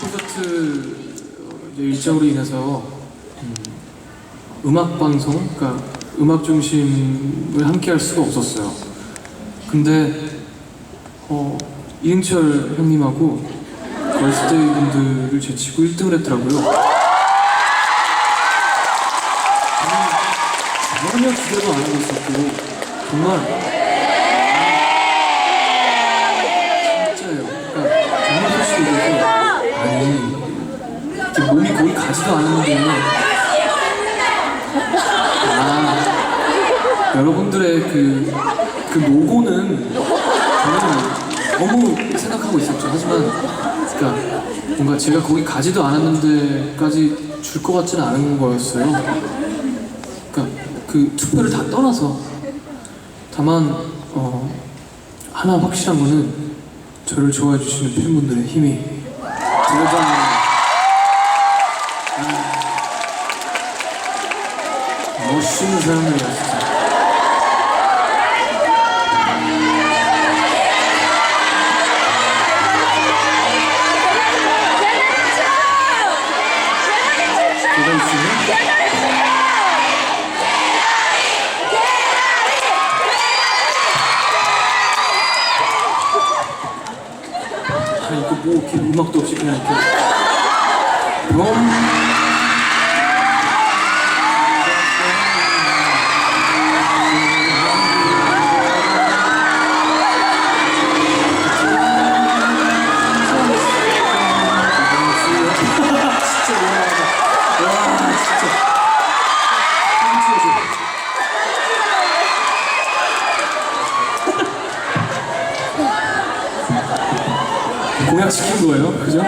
콘서트 이제 일정으로 인해서 음, 악 방송, 그러니까 음악 중심을 함께 할 수가 없었어요. 근데 어, 이응철 형님하고 걸스데이 분들을 제치고 1등을 했더라고요. 전혀 기대도 안 하고 있었고 정말 진짜예요. 그러니까 정말 솔직히 얘기해서 아니 이렇게 몸이 거의 가지도 않았는데 아 여러분들의 그, 그 노고는 저는 너무 생각하고 있었죠. 하지만 그러니까 뭔가 제가 거기 가지도 않았는데까지 줄 것 같지는 않은 거였어요. 그러니까 그 투표를 다 떠나서 다만 어, 하나 확실한 거는 저를 좋아해 주시는 팬분들의 힘이 대단합니 멋있는 사람들이야 진짜. 제가 있으면 아 이거 뭐 이렇게 음악도 없이 그냥 이렇게 공약 시킨 거예요 그죠?